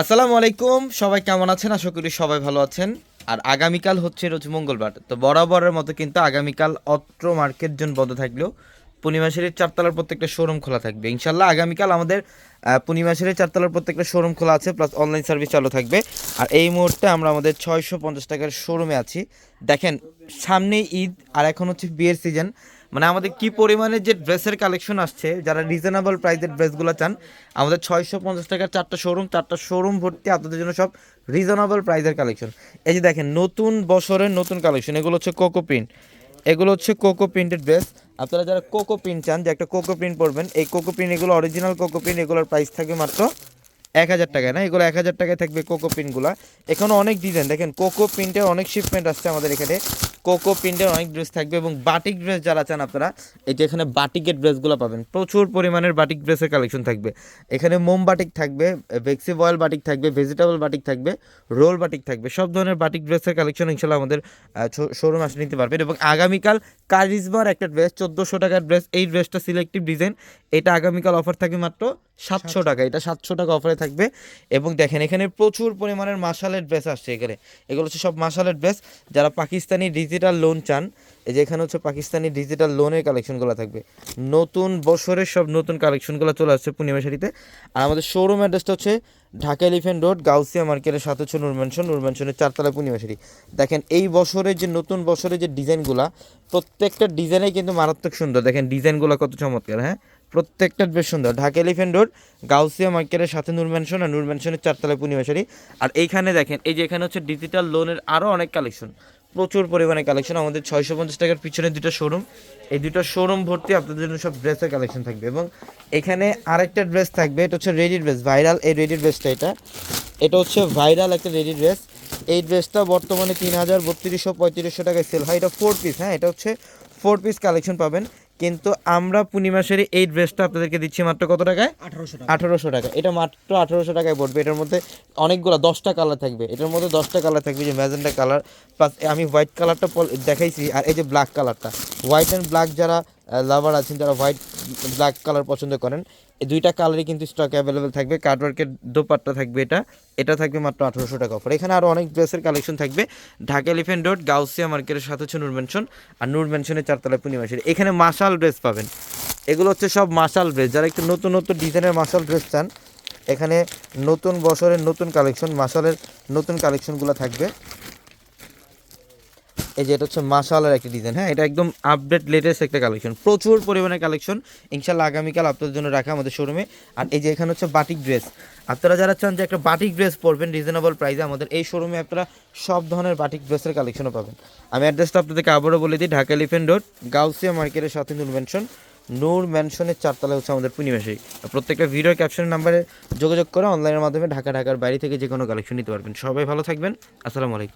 আসসালামু আলাইকুম। সবাই কেমন আছেন? আশা করি সবাই ভালো আছেন। আর আগামীকাল হচ্ছে রোজ মঙ্গলবার। তো বরাবরের মতো কিন্তু আগামীকাল অত্র মার্কেট জোন বন্ধ থাকলেও পূর্ণিমাশারির চারতলার প্রত্যেকটা শোরুম খোলা থাকবে। ইনশাল্লাহ আগামীকাল আমাদের পূর্ণিমাশারির চারতলার প্রত্যেকটা শোরুম খোলা আছে, প্লাস অনলাইন সার্ভিস চালু থাকবে। আর এই মুহূর্তে আমরা আমাদের ছয়শো পঞ্চাশ টাকার শোরুমে আছি। দেখেন সামনে ঈদ, আর এখন হচ্ছে বিয়ের সিজন। মানে আমাদের কি পরিমাণে যে ড্রেসের কালেকশন আসছে, যারা রিজনেবল প্রাইসের ড্রেসগুলো চান, আমাদের ছয়শো পঞ্চাশ টাকার চারটা শোরুম চারটা শোরুম ভর্তি আপনাদের জন্য সব রিজনেবল প্রাইসের কালেকশন এই যে দেখেন, নতুন বছরের নতুন কালেকশন এগুলো হচ্ছে কোকো প্রিন্ট এগুলো হচ্ছে কোকো প্রিন্টেড ড্রেস আপনারা যারা কোকো প্রিন্ট চান, যে একটা কোকো প্রিন্ট পরবেন, এই কোকো প্রিন্ট এগুলো অরিজিনাল কোকো প্রিন্ট এগুলোর প্রাইস থাকবে মাত্র এক হাজার টাকায়, না? এগুলো এক হাজার টাকায় থাকবে কোকো প্রিন্টগুলো এখানে অনেক ডিজাইন দেখেন কোকো প্রিন্টের অনেক শিপমেন্ট আসছে আমাদের এখানে। কোকো প্রিন্টের অনেক ড্রেস থাকবে এবং বাটিক ড্রেস যারা চান আপনারা, এই যে এখানে বাটিকের ড্রেসগুলো পাবেন। প্রচুর পরিমাণের বাটিক ড্রেসের কালেকশন থাকবে। এখানে মোম বাটিক থাকবে ভেক্সি বয়েল বাটিক থাকবে ভেজিটেবল বাটিক থাকবে রোল বাটিক থাকবে। সব ধরনের বাটিক ড্রেসের কালেকশন ইনশাল্লাহ আমাদের শোরুম আসে নিতে পারবেন এবং আগামীকাল কারিজমার একটা ড্রেস চোদ্দোশো টাকার ড্রেস এই ড্রেসটা সিলেক্টিভ ডিজাইন এটা আগামীকাল অফার থাকবে মাত্র সাতশো টাকা, এটা সাতশো টাকা অফারে থাকবে। এবং দেখেন, এখানে প্রচুর পরিমাণের মাসালের ড্রেস আসছে এখানে। এগুলো হচ্ছে সব মাসালের ড্রেস যারা পাকিস্তানি ডিজিটাল লোন চান এই যে এখানে হচ্ছে পাকিস্তানি ডিজিটাল লোনের কালেকশনগুলো থাকবে। নতুন বছরের সব নতুন কালেকশনগুলো চলে আসছে পূর্ণিমা শাড়িতে। আর আমাদের শোরুম অ্যাড্রেসটা হচ্ছে ঢাকা এলিফেন্ট রোড গাউসিয়া মার্কেটের সাথে হচ্ছে নূর ম্যানশন নূর ম্যানশনের চারতলা পূর্ণিমা শাড়ি। দেখেন, এই বছরের যে নতুন বছরের যে ডিজাইনগুলো প্রত্যেকটা ডিজাইনে কিন্তু মারাত্মক সুন্দর। দেখেন ডিজাইনগুলো কত চমৎকার হ্যাঁ? প্রত্যেকটা বেশ সুন্দর। ঢাকা এলিফেন্ট রোড গাউসিয়া মার্কেটের সাথে নূর আর নূর ম্যানশনের চারতলা পূর্ণিমাশারি আর এইখানে দেখেন, এই যে এখানে হচ্ছে ডিজিটাল লোনের আরও অনেক কালেকশন প্রচুর পরিমাণে কালেকশন আমাদের ছয়শো পঞ্চাশ টাকার পিছনে দুটো শোরুম এই দুটো শোরুম ভর্তি আপনাদের জন্য সব ড্রেসের কালেকশন থাকবে এবং এখানে আরেকটা ড্রেস থাকবে, এটা হচ্ছে রেডি ড্রেস ভাইরাল এই রেডি ড্রেসটা এটা। এটা হচ্ছে ভাইরাল একটা রেডি ড্রেস এই ড্রেসটা বর্তমানে তিন হাজার বত্রিশশো পঁয়ত্রিশশো টাকায় সেল হয়। এটা ফোর পিস হ্যাঁ এটা হচ্ছে ফোর পিস কালেকশন পাবেন। কিন্তু আমরা পূর্ণিমাসের এই ড্রেসটা আপনাদেরকে দিচ্ছি মাত্র কত টাকায়? আঠারোশো টাকা। আঠারোশো টাকা। এটা মাত্র আঠারোশো টাকায় পড়বে। এটার মধ্যে অনেকগুলো দশটা কালার থাকবে। এটার মধ্যে দশটা কালার থাকবে যে ম্যাজেন্টা কালার প্লাস আমি হোয়াইট কালারটা দেখাইছি আর এই যে ব্ল্যাক কালারটা। হোয়াইট অ্যান্ড ব্ল্যাক যারা লাভার আছেন, যারা হোয়াইট ব্ল্যাক কালার পছন্দ করেন, এই দুইটা কালারই কিন্তু স্টক অ্যাভেলেবেল থাকবে। কার্ডওয়ার্কের দোপাট্টা থাকবে এটা। এটা থাকবে মাত্র আঠারোশো টাকা অফার এখানে আরও অনেক ড্রেসের কালেকশন থাকবে। ঢাকা এলিফেন্ট রোড গাউসিয়া মার্কেটের সাথে হচ্ছে নূর ম্যানশন আর নূর ম্যানশনের চারতলা পূর্ণিমাসের এখানে মাসাল ড্রেস পাবেন। এগুলো হচ্ছে সব মাসাল ড্রেস যারা একটু নতুন নতুন ডিজাইনের মাসাল ড্রেস চান, এখানে নতুন বছরের নতুন কালেকশন মাসালের নতুন কালেকশনগুলো থাকবে। এই যে এটা হচ্ছে মাসালের একটা ডিজাইন হ্যাঁ এটা একদম আপডেট লেটেস্ট একটা কালেকশন প্রচুর পরিমাণে কালেকশন ইনশাল্লাহ আগামীকাল আপনাদের জন্য রাখা আমাদের শোরুমে আর এই যে এখানে হচ্ছে বাটিক ড্রেস আপনারা যারা চান যে একটা বাটিক ড্রেস পরবেন রিজনেবল প্রাইসে আমাদের এই শোরুমে আপনারা সব ধরনের বাটিক ড্রেসের কালেকশনও পাবেন। আমি অ্যাড্রেসটা আপনাদেরকে আবারও বলে দিই, ঢাকা এলিফেন্ট রোড গাউসিয়া মার্কেটের সাথে নূর ম্যানশন নূর ম্যানশনের চারতলা হচ্ছে আমাদের পূর্ণিমাসী প্রত্যেকটা ভিডিও ক্যাপশনের নাম্বারে যোগাযোগ করে অনলাইনের মাধ্যমে ঢাকা, ঢাকার বাইরে থেকে যে কোনো কালেকশন নিতে পারবেন। সবাই ভালো থাকবেন। আসসালামু আলাইকুম।